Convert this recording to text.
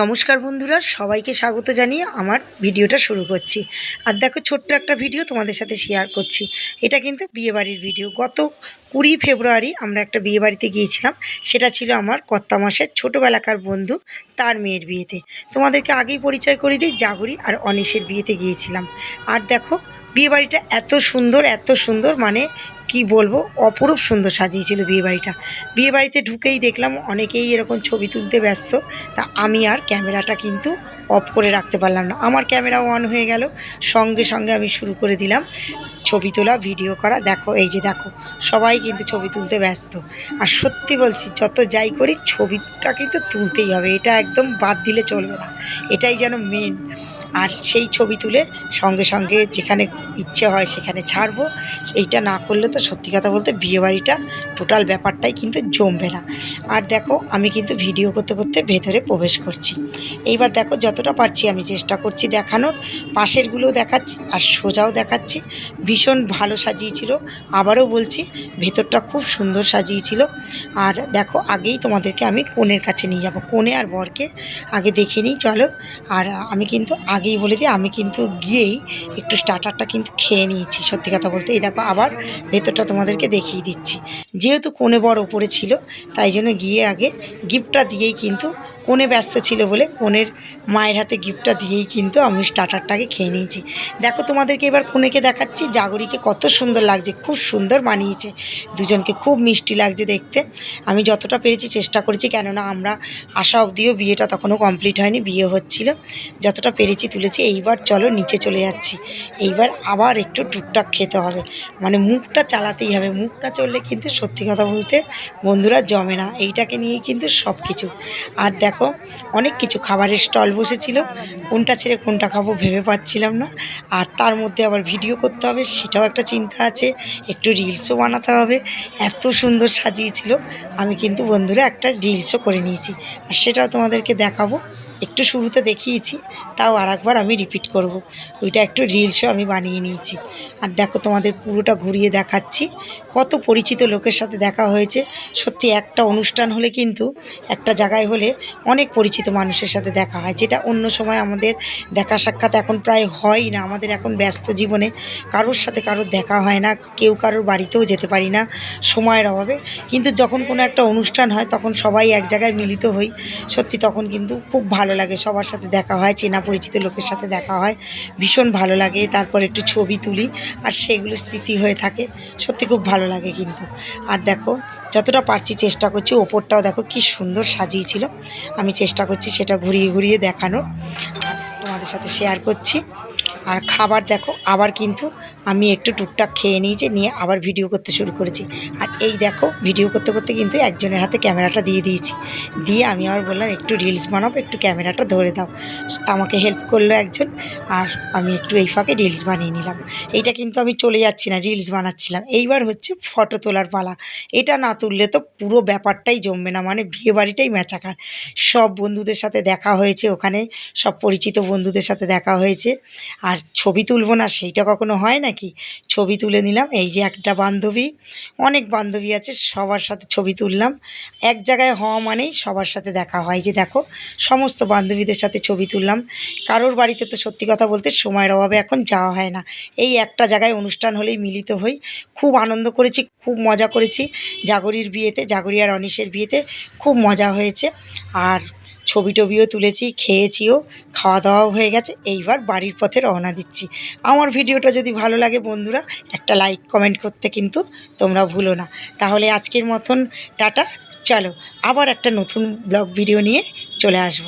নমস্কার বন্ধুরা, সবাইকে স্বাগত জানিয়ে আমার ভিডিওটা শুরু করছি। আর দেখো, ছোট্ট একটা ভিডিও তোমাদের সাথে শেয়ার করছি। এটা কিন্তু বিয়েবাড়ির ভিডিও। গত কুড়ি ফেব্রুয়ারি আমরা একটা বিয়েবাড়িতে গিয়েছিলাম। সেটা ছিল আমার কর্তা মাসের ছোটোবেলাকার বন্ধু, তার মেয়ের বিয়েতে। তোমাদেরকে আগেই পরিচয় করে দিই, জাগরি আর অনিশের বিয়েতে গিয়েছিলাম। আর দেখো বিয়েবাড়িটা এত সুন্দর এত সুন্দর মানে কি বলব, অপরূপ সুন্দর সাজিয়েছিল বিয়েবাড়িটা। বিয়েবাড়িতে ঢুকেই দেখলাম অনেকেই এরকম ছবি তুলতে ব্যস্ত, তা আমি আর ক্যামেরাটা কিন্তু অফ করে রাখতে পারলাম না। আমার ক্যামেরা অন হয়ে গেল। সঙ্গে সঙ্গে আমি শুরু করে দিলাম। ছবি তোলা, ভিডিও করা। দেখো, এই যে দেখো, সবাই কিন্তু ছবি তুলতে ব্যস্ত। আর সত্যি বলছি, যত যাই করি, ছবিটা কিন্তু তুলতেই হবে। এটা একদম বাদ দিলে চলবে না। এটাই যেন মেন আর সেই ছবি তুলে সঙ্গে সঙ্গে যেখানে ইচ্ছে হয় সেখানে ছাড়বো। এইটা না করলে তো সত্যি কথা বলতে বিয়েবাড়িটা, টোটাল ব্যাপারটাই কিন্তু জমবে না। আর দেখো, আমি কিন্তু ভিডিও করতে করতে ভেতরে প্রবেশ করছি। এইবার দেখো যতটা পারছি আমি চেষ্টা করছি দেখানোর। পাশেরগুলোও দেখাচ্ছি আর সোজাও দেখাচ্ছি। ভীষণ ভালো সাজিয়েছিল। আবারও বলছি, ভেতরটা খুব সুন্দর সাজিয়েছিল। আর দেখো, আগেই তোমাদেরকে আমি কোণের কাছে নিয়ে যাব। কোণে আর বরকে আগে দেখে নিই, চলো। আর আমি কিন্তু আগেই বলে দিই, আমি কিন্তু গিয়েই একটু স্টার্টারটা কিন্তু খেয়ে নিয়েছি, সত্যি কথা বলতে। এই দেখো, আবার ভেতরটা তোমাদেরকে দেখিয়ে দিচ্ছি। যেহেতু কোণে বর ওপরে ছিল, তাই জন্য গিয়ে আগে গিফটটা দিয়েই কিন্তু কোণে ব্যস্ত ছিল বলে কোণের মায়ের হাতে গিফটটা দিয়েই কিন্তু আমি স্টার্টারটাকে খেয়ে নিয়েছি। দেখো তোমাদেরকে এবার কোণেকে দেখাচ্ছি, জাগরিকে কত সুন্দর লাগছে, খুব সুন্দর বানিয়েছে। দুজনকে খুব মিষ্টি লাগছে দেখতে। আমি যতটা পেরেছি চেষ্টা করেছি, কেননা আমরা আসা অবধিও বিয়েটা তখনও কমপ্লিট হয়নি, বিয়ে হচ্ছিল। যতটা পেরেছি তুলেছি, এইবার চলো নিচে চলে যাচ্ছি। এইবার আবার একটু টুকটাক খেতে হবে। মানে মুখটা চালাতেই হবে, মুখটা চললে কিন্তু সত্যি কথা বলতে বন্ধুরা জমে না। এইটাকে নিয়েই কিন্তু সব কিছু আর দেখো অনেক কিছু খাবারের স্টল বসেছিল। কোনটা ছেড়ে কোনটা খাব ভেবে পাচ্ছিলাম না। আর তার মধ্যে আবার ভিডিও করতে হবে, সেটাও একটা চিন্তা আছে। একটু রিলসও বানাতে হবে। এত সুন্দর সাজিয়েছিল। আমি কিন্তু বন্ধুরা একটা রিলসও করে নিয়েছি। আর সেটাও তোমাদেরকে দেখাবো। একটু শুরুতে দেখিয়েছি, তাও আর একবার আমি রিপিট করব। ওইটা একটু রিলসও আমি বানিয়ে নিয়েছি। আর দেখো তোমাদের পুরোটা ঘুরিয়ে দেখাচ্ছি। কত পরিচিত লোকের সাথে দেখা হয়েছে। সত্যি একটা অনুষ্ঠান হলে কিন্তু, একটা জায়গায় হলে অনেক পরিচিত মানুষের সাথে দেখা হয়। যেটা অন্য সময় আমাদের দেখা সাক্ষাৎ এখন প্রায় হয় না। আমাদের এখন ব্যস্ত জীবনে কারোর সাথে কারোর দেখা হয় না। কেউ কারোর বাড়িতেও যেতে পারি না সময়ের অভাবে। কিন্তু যখন কোনো একটা অনুষ্ঠান হয়, তখন সবাই এক জায়গায় মিলিত হই। সত্যি তখন কিন্তু খুব ভালো লাগে, সবার সাথে দেখা হয়, চেনা পরিচিত লোকের সাথে দেখা হয়, ভীষণ ভালো লাগে। তারপর একটু ছবি তুলি, আর সেগুলো স্মৃতি হয়ে থাকে। সত্যি খুব ভালো লাগে কিন্তু। আর দেখো, যতটা পারছি চেষ্টা করছি, ওপরটাও দেখো কি সুন্দর সাজিয়েছিল। আমি চেষ্টা করছি সেটা ঘুরিয়ে ঘুরিয়ে দেখানোর, আর তোমাদের সাথে শেয়ার করছি। আর খাবার দেখো, আবার কিন্তু আমি একটু টুকটাক খেয়ে নিয়েছি নিয়ে আবার ভিডিও করতে শুরু করেছি। আর এই দেখো ভিডিও করতে করতে কিন্তু একজনের হাতে ক্যামেরাটা দিয়ে দিয়েছি। দিয়ে আমি আবার বললাম, একটু রিলস বানাবো একটু ক্যামেরাটা ধরে দাও। আমাকে হেল্প করল একজন, আর আমি একটু এই ফাঁকে রিলস বানিয়ে নিলাম। এইটা কিন্তু আমি চলে যাচ্ছি না রিলস বানাচ্ছিলাম। এইবার হচ্ছে ফটো তোলার পালা। এটা না তুললে তো পুরো ব্যাপারটাই জমবে না মানে বিয়ে বাড়িটাই ম্যাচাকার। সব বন্ধুদের সাথে দেখা হয়েছে ওখানে, সব পরিচিত বন্ধুদের সাথে দেখা হয়েছে। আর ছবি তুলবো না, সেইটা কখনো হয় নাকি? ছবি তুলে নিলাম। এই যে একটা বান্ধবী। অনেক বান্ধবী আছে, সবার সাথে ছবি তুললাম। এক জায়গায় হওয়া মানেই সবার সাথে দেখা হয়। যে দেখো, সমস্ত বান্ধবীদের সাথে ছবি তুললাম। কারোর বাড়িতে তো সত্যি কথা বলতে সময়ের অভাবে এখন যাওয়া হয় না। এই একটা জায়গায় অনুষ্ঠান হলেই মিলিত হই। খুব আনন্দ করেছি, খুব মজা করেছি। জাগরির বিয়েতে জাগরি আর অনিশের বিয়েতে খুব মজা হয়েছে। আর ছবি টবিও তুলেছি, খেয়েছিও খাওয়া দাওয়াও হয়ে গেছে। এইবার বাড়ির পথে রওনা দিচ্ছি। আমার ভিডিওটা যদি ভালো লাগে বন্ধুরা, একটা লাইক, কমেন্ট করতে কিন্তু তোমরা ভুলো না। তাহলে আজকের মতন টাটা। চলো আবার একটা নতুন ব্লগ ভিডিও নিয়ে চলে আসব।